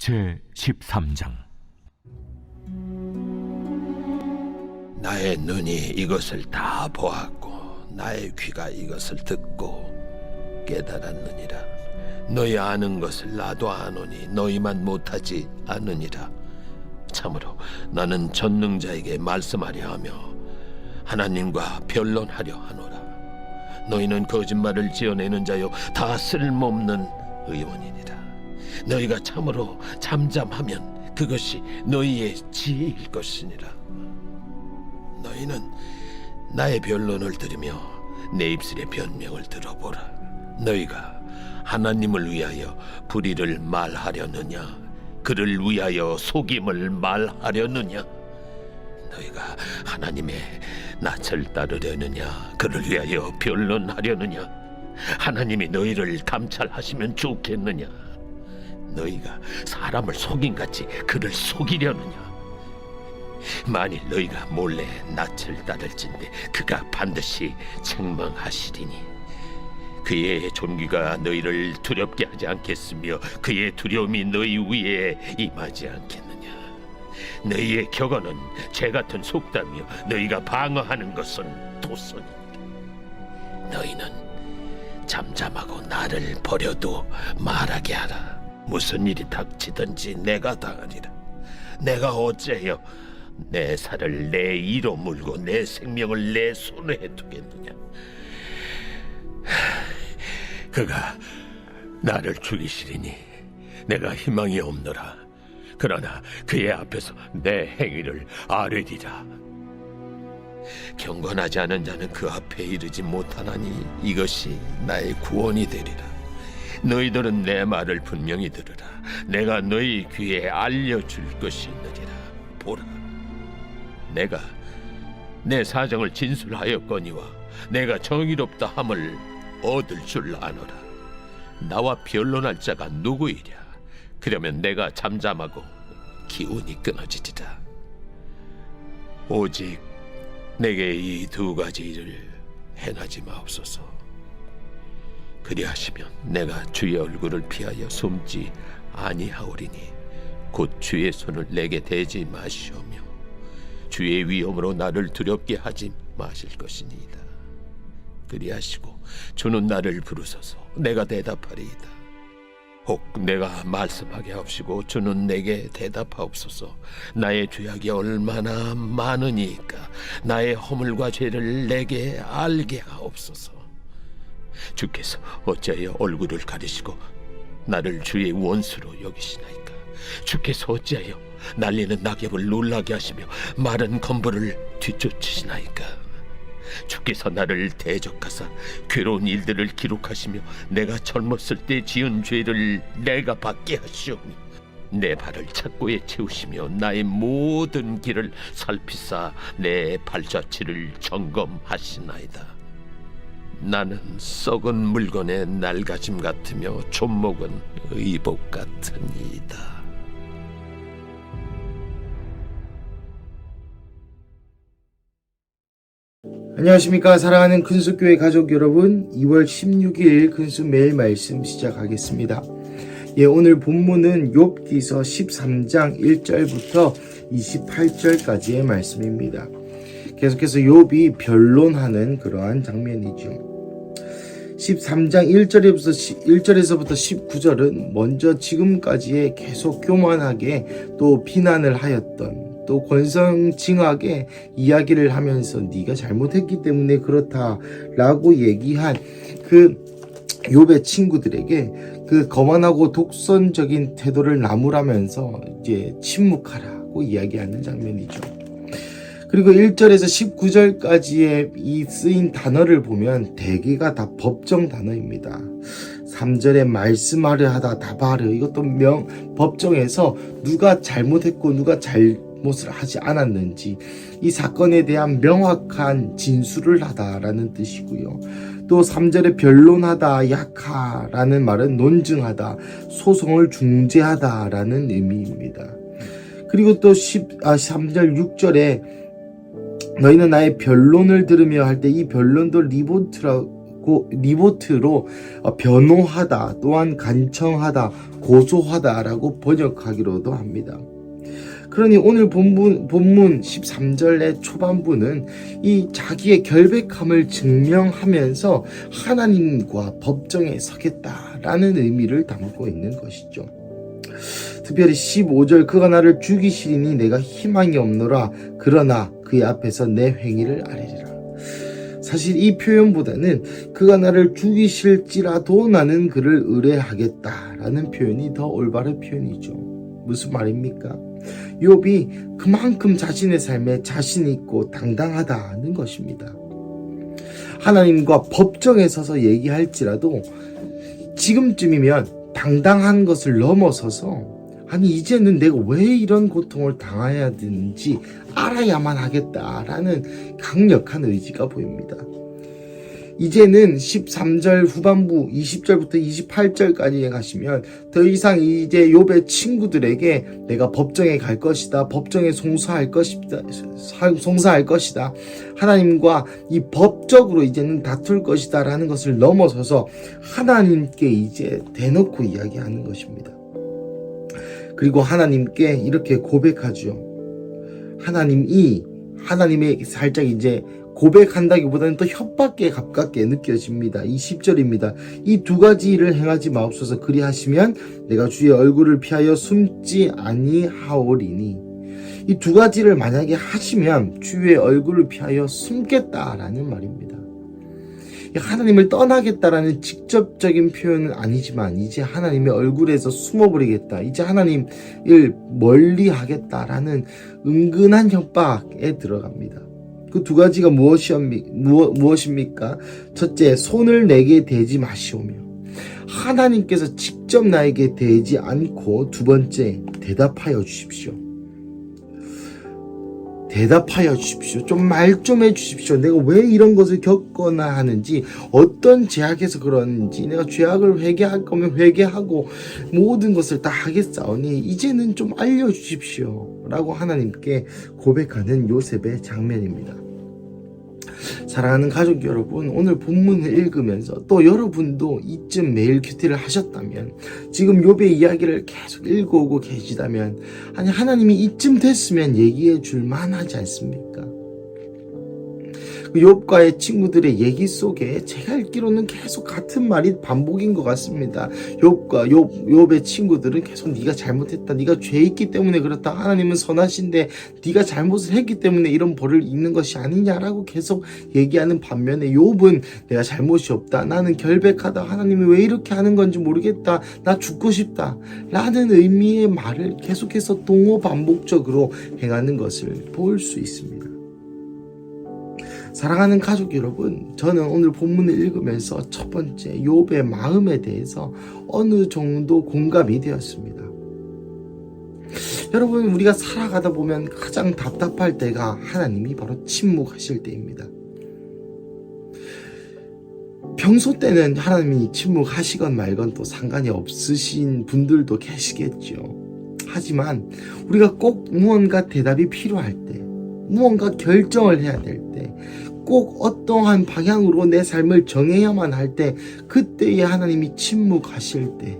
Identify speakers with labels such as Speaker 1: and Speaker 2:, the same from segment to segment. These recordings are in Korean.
Speaker 1: 제 13장.
Speaker 2: 나의 눈이 이것을 다 보았고 나의 귀가 이것을 듣고 깨달았느니라. 너희 아는 것을 나도 아노니 너희만 못하지 않느니라. 참으로 나는 전능자에게 말씀하려 하며 하나님과 변론하려 하노라 너희는 거짓말을 지어내는 자요 다 쓸모없는 의원이니라 너희가 참으로 잠잠하면 그것이 너희의 지혜일 것이니라 너희는 나의 변론을 들으며 내 입술의 변명을 들어보라. 너희가 하나님을 위하여 불의를 말하려느냐? 그를 위하여 속임을 말하려느냐? 너희가 하나님의 낯을 따르려느냐? 그를 위하여 변론하려느냐? 하나님이 너희를 감찰하시면 좋겠느냐? 너희가 사람을 속인 같이 그를 속이려느냐? 만일 너희가 몰래 낯을 따를진데 그가 반드시 책망하시리니 그의 존귀가 너희를 두렵게 하지 않겠으며 그의 두려움이 너희 위에 임하지 않겠느냐 너희의 격언은 죄 같은 속담이요 너희가 방어하는 것은 도선이니라 너희는 잠잠하고 나를 버려도 말하게 하라 무슨 일이 닥치든지 내가 당하리라 내가 어째요 내 살을 내 이로 물고 내 생명을 내 손에 두겠느냐? 하, 그가 나를 죽이시리니 내가 희망이 없노라. 그러나 그의 앞에서 내 행위를 아뢰리라. 경건하지 않은 자는 그 앞에 이르지 못하나니 이것이 나의 구원이 되리라. 너희들은 내 말을 분명히 들으라. 내가 너희 귀에 알려줄 것이 있느니라. 보라. 내가 내 사정을 진술하였거니와 내가 정의롭다 함을 얻을 줄 아노라. 나와 변론할 자가 누구이랴? 그러면 내가 잠잠하고 기운이 끊어지리라. 오직 내게 이 두 가지 일을 행하지 마옵소서. 그리하시면 내가 주의 얼굴을 피하여 숨지 아니하오리니 곧 주의 손을 내게 대지 마시오며 주의 위험으로 나를 두렵게 하지 마실 것이니이다. 그리하시고 주는 나를 부르소서 내가 대답하리이다. 혹 내가 말씀하게 하옵시고 주는 내게 대답하옵소서. 나의 죄악이 얼마나 많으니까 나의 허물과 죄를 내게 알게 하옵소서. 주께서 어찌하여 얼굴을 가리시고 나를 주의 원수로 여기시나이까? 주께서 어찌하여 날리는 낙엽을 놀라게 하시며 마른 건물을 뒤쫓으시나이까 주께서 나를 대적하사 괴로운 일들을 기록하시며 내가 젊었을 때 지은 죄를 내가 받게 하시오며 내 발을 착고에 채우시며 나의 모든 길을 살피사 내 발자취를 점검하시나이다 나는 썩은 물건의 낡아짐 같으며 존목은 의복 같으니이다.
Speaker 3: 안녕하십니까. 사랑하는 근수교회 가족 여러분 2월 16일 근수 매일 말씀 시작하겠습니다. 예 오늘 본문은 욥기서 13장 1절부터 28절까지의 말씀입니다. 계속해서 욥이 변론하는 그러한 장면이죠. 13장 1절에서 1절에서부터 19절은 먼저 지금까지의 계속 교만하게 또 비난을 하였던 또 권성징악의 이야기를 하면서 네가 잘못했기 때문에 그렇다라고 얘기한 그 욥의 친구들에게 그 거만하고 독선적인 태도를 나무라면서 이제 침묵하라고 이야기하는 장면이죠. 그리고 1절에서 19절까지의 이 쓰인 단어를 보면 대개가 다 법정 단어입니다. 3절에 말씀하려 하다 다바르 이것도 명 법정에서 누가 잘못했고 누가 잘 못을 하지 않았는지 이 사건에 대한 명확한 진술을 하다라는 뜻이고요. 또 3절에 변론하다 약하라는 말은 논증하다 소송을 중재하다라는 의미입니다. 그리고 또 10, 아, 3절 6절에 너희는 나의 변론을 들으며 할 때 이 변론도 리보트라고 리보트로 어, 변호하다 또한 간청하다 고소하다라고 번역하기로도 합니다. 그러니 오늘 본문, 본문 13절의 초반부는 이 자기의 결백함을 증명하면서 하나님과 법정에 서겠다라는 의미를 담고 있는 것이죠. 특별히 15절 그가 나를 죽이시리니 내가 희망이 없노라 그러나 그의 앞에서 내 행위를 아뢰리라. 사실 이 표현보다는 그가 나를 죽이실지라도 나는 그를 의뢰하겠다라는 표현이 더 올바른 표현이죠. 무슨 말입니까? 욥이 그만큼 자신의 삶에 자신 있고 당당하다는 것입니다. 하나님과 법정에 서서 얘기할지라도 지금쯤이면 당당한 것을 넘어서서 아니 이제는 내가 왜 이런 고통을 당해야 되는지 알아야만 하겠다라는 강력한 의지가 보입니다. 이제는 13절 후반부 20절부터 28절까지 가시면 더 이상 이제 욥의 친구들에게 내가 법정에 갈 것이다. 법정에 송사할 것이다. 송사할 것이다. 하나님과 이 법적으로 이제는 다툴 것이다라는 것을 넘어서서 하나님께 이제 대놓고 이야기하는 것입니다. 그리고 하나님께 이렇게 고백하죠. 하나님이 하나님의 살짝 이제 고백한다기보다는 또 협박에 가깝게 느껴집니다. 이 10절입니다. 이 두 가지를 행하지 마옵소서 그리하시면 내가 주의 얼굴을 피하여 숨지 아니하오리니 이 두 가지를 만약에 하시면 주의 얼굴을 피하여 숨겠다라는 말입니다. 하나님을 떠나겠다라는 직접적인 표현은 아니지만 이제 하나님의 얼굴에서 숨어버리겠다. 이제 하나님을 멀리 하겠다라는 은근한 협박에 들어갑니다. 그 두 가지가 무엇입니까? 첫째, 손을 내게 대지 마시오며 하나님께서 직접 나에게 대지 않고 두 번째, 대답하여 주십시오. 대답하여 주십시오. 좀 말 좀 해주십시오. 내가 왜 이런 것을 겪거나 하는지, 어떤 제약에서 그러는지, 내가 죄악을 회개할 거면 회개하고 모든 것을 다 하겠사오니 이제는 좀 알려주십시오. 라고 하나님께 고백하는 요셉의 장면입니다. 사랑하는 가족 여러분, 오늘 본문을 읽으면서 또 여러분도 이쯤 메일 큐티를 하셨다면, 지금 욥의 이야기를 계속 읽어오고 계시다면, 아니, 하나님이 이쯤 됐으면 얘기해 줄 만하지 않습니까? 그 욥과의 친구들의 얘기 속에 제가 읽기로는 계속 같은 말이 반복인 것 같습니다. 욥과 욥 욥의 친구들은 계속 네가 잘못했다, 네가 죄 있기 때문에 그렇다. 하나님은 선하신데 네가 잘못을 했기 때문에 이런 벌을 입는 것이 아니냐라고 계속 얘기하는 반면에 욥은 내가 잘못이 없다. 나는 결백하다. 하나님이 왜 이렇게 하는 건지 모르겠다. 나 죽고 싶다. 라는 의미의 말을 계속해서 동호 반복적으로 행하는 것을 볼 수 있습니다. 사랑하는 가족 여러분, 저는 오늘 본문을 읽으면서 첫 번째 욥의 마음에 대해서 어느 정도 공감이 되었습니다. 여러분, 우리가 살아가다 보면 가장 답답할 때가 하나님이 바로 침묵하실 때입니다. 평소 때는 하나님이 침묵하시건 말건 또 상관이 없으신 분들도 계시겠죠. 하지만 우리가 꼭 무언가 대답이 필요할 때, 무언가 결정을 해야 될 때, 꼭 어떠한 방향으로 내 삶을 정해야만 할 때, 그때에 하나님이 침묵하실 때,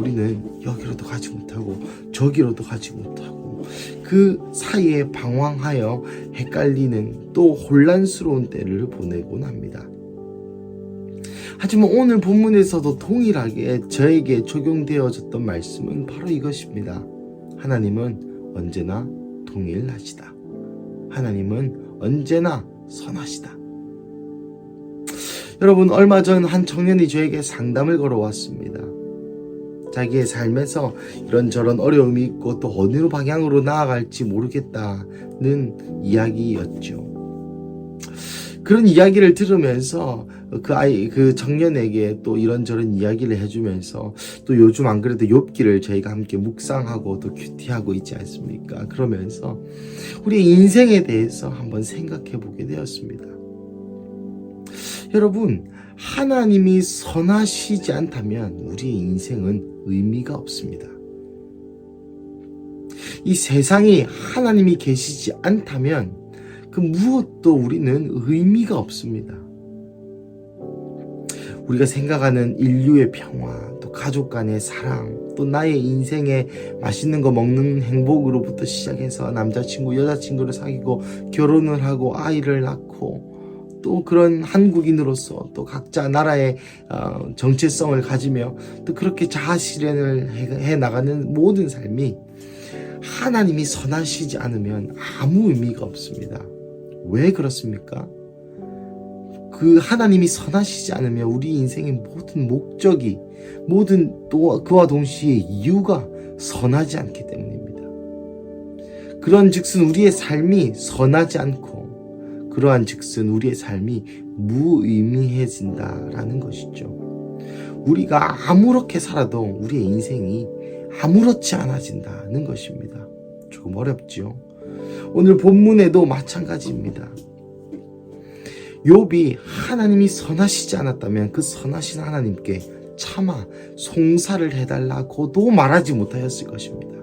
Speaker 3: 우리는 여기로도 가지 못하고, 저기로도 가지 못하고, 그 사이에 방황하여 헷갈리는 또 혼란스러운 때를 보내곤 합니다. 하지만 오늘 본문에서도 동일하게 저에게 적용되어졌던 말씀은 바로 이것입니다. 하나님은 언제나 동일하시다. 하나님은 언제나 선하시다. 여러분, 얼마 전 한 청년이 저에게 상담을 걸어왔습니다. 자기의 삶에서 이런저런 어려움이 있고 또 어느 방향으로 나아갈지 모르겠다는 이야기였죠. 그런 이야기를 들으면서 그 아이 그 청년에게 또 이런저런 이야기를 해주면서 또 요즘 안 그래도 욥기를 저희가 함께 묵상하고 또 큐티하고 있지 않습니까? 그러면서 우리 인생에 대해서 한번 생각해 보게 되었습니다. 여러분 하나님이 선하시지 않다면 우리의 인생은 의미가 없습니다. 이 세상이 하나님이 계시지 않다면 그 무엇도 우리는 의미가 없습니다. 우리가 생각하는 인류의 평화, 또 가족 간의 사랑, 또 나의 인생에 맛있는 거 먹는 행복으로부터 시작해서 남자친구, 여자친구를 사귀고 결혼을 하고 아이를 낳고 또 그런 한국인으로서 또 각자 나라의 어, 정체성을 가지며 또 그렇게 자아 실현을 해, 해 나가는 모든 삶이 하나님이 선하시지 않으면 아무 의미가 없습니다. 왜 그렇습니까? 그 하나님이 선하시지 않으면 우리 인생의 모든 목적이 모든 또 그와 동시에 이유가 선하지 않기 때문입니다. 그런 즉슨 우리의 삶이 선하지 않고 그러한 즉슨 우리의 삶이 무의미해진다라는 것이죠. 우리가 아무렇게 살아도 우리의 인생이 아무렇지 않아진다는 것입니다. 조금 어렵죠. 오늘 본문에도 마찬가지입니다. 욥이 하나님이 선하시지 않았다면 그 선하신 하나님께 차마 송사를 해달라고도 말하지 못하였을 것입니다.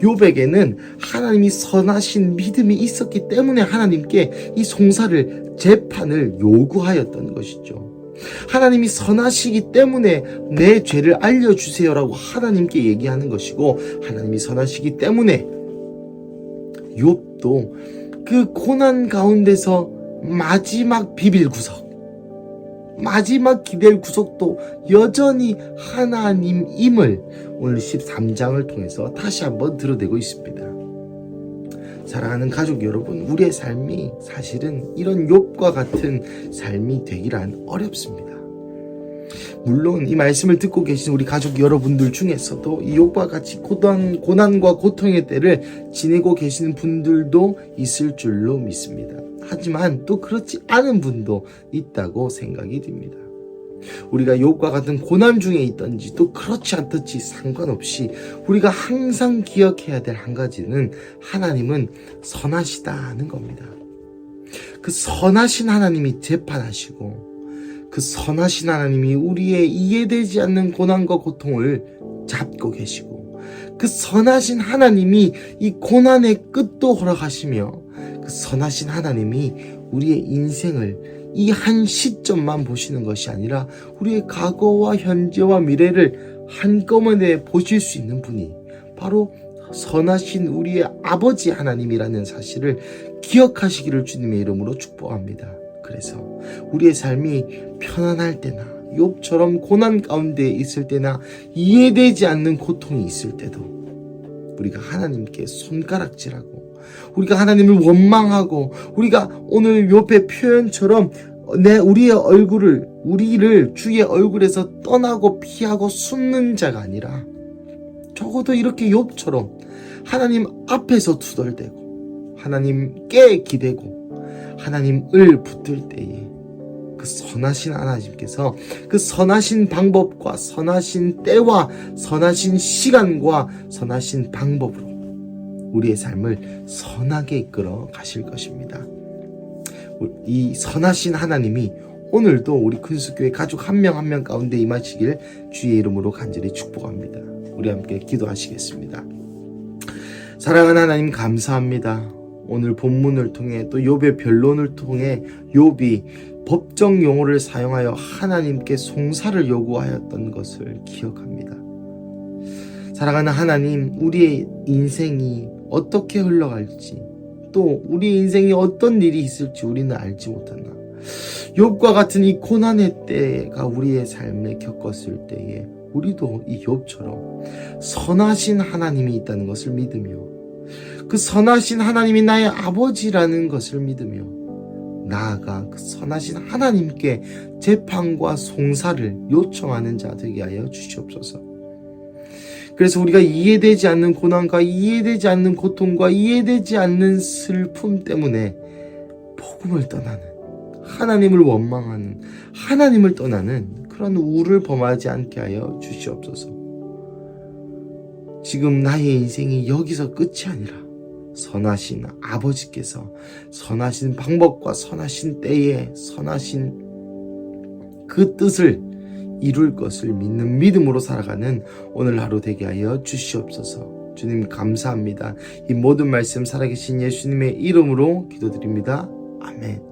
Speaker 3: 욥에게는 하나님이 선하신 믿음이 있었기 때문에 하나님께 이 송사를 재판을 요구하였던 것이죠. 하나님이 선하시기 때문에 내 죄를 알려주세요라고 하나님께 얘기하는 것이고 하나님이 선하시기 때문에 욥도 그 고난 가운데서 마지막 비빌 구석 마지막 기댈 구석도 여전히 하나님임을 오늘 13장을 통해서 다시 한번 드러내고 있습니다. 사랑하는 가족 여러분, 우리의 삶이 사실은 이런 욥과 같은 삶이 되기란 어렵습니다. 물론 이 말씀을 듣고 계신 우리 가족 여러분들 중에서도 이 욥과 같이 고단, 고난과 고통의 때를 지내고 계시는 분들도 있을 줄로 믿습니다. 하지만 또 그렇지 않은 분도 있다고 생각이 듭니다. 우리가 욥과 같은 고난 중에 있든지 또 그렇지 않든지 상관없이 우리가 항상 기억해야 될 한 가지는 하나님은 선하시다는 겁니다. 그 선하신 하나님이 재판하시고 그 선하신 하나님이 우리의 이해되지 않는 고난과 고통을 잡고 계시고 그 선하신 하나님이 이 고난의 끝도 허락하시며 그 선하신 하나님이 우리의 인생을 이 한 시점만 보시는 것이 아니라 우리의 과거와 현재와 미래를 한꺼번에 보실 수 있는 분이 바로 선하신 우리의 아버지 하나님이라는 사실을 기억하시기를 주님의 이름으로 축복합니다. 그래서 우리의 삶이 편안할 때나 욥처럼 고난 가운데 있을 때나 이해되지 않는 고통이 있을 때도 우리가 하나님께 손가락질하고 우리가 하나님을 원망하고 우리가 오늘 옆의 표현처럼 내 우리의 얼굴을 우리를 주의 얼굴에서 떠나고 피하고 숨는 자가 아니라 적어도 이렇게 욥처럼 하나님 앞에서 투덜대고 하나님께 기대고 하나님을 붙들 때에 그 선하신 하나님께서 그 선하신 방법과 선하신 때와 선하신 시간과 선하신 방법으로 우리의 삶을 선하게 이끌어 가실 것입니다. 이 선하신 하나님이 오늘도 우리 큰수교회 가족 한 명 한명 가운데 임하시길 주의 이름으로 간절히 축복합니다. 우리 함께 기도하시겠습니다. 사랑하는 하나님 감사합니다. 오늘 본문을 통해 또 욥의 변론을 통해 욥이 법정 용어를 사용하여 하나님께 송사를 요구하였던 것을 기억합니다. 사랑하는 하나님, 우리의 인생이 어떻게 흘러갈지, 또 우리 인생에 어떤 일이 있을지 우리는 알지 못한다. 욥과 같은 이 고난의 때가 우리의 삶에 겪었을 때에 우리도 이 욥처럼 선하신 하나님이 있다는 것을 믿으며 그 선하신 하나님이 나의 아버지라는 것을 믿으며 나아가 그 선하신 하나님께 재판과 송사를 요청하는 자 되게 하여 주시옵소서. 그래서 우리가 이해되지 않는 고난과 이해되지 않는 고통과 이해되지 않는 슬픔 때문에 복음을 떠나는 하나님을 원망하는 하나님을 떠나는 그런 우를 범하지 않게 하여 주시옵소서. 지금 나의 인생이 여기서 끝이 아니라 선하신 아버지께서 선하신 방법과 선하신 때에 선하신 그 뜻을 이룰 것을 믿는 믿음으로 살아가는 오늘 하루 되게 하여 주시옵소서. 주님 감사합니다. 이 모든 말씀 살아계신 예수님의 이름으로 기도드립니다. 아멘.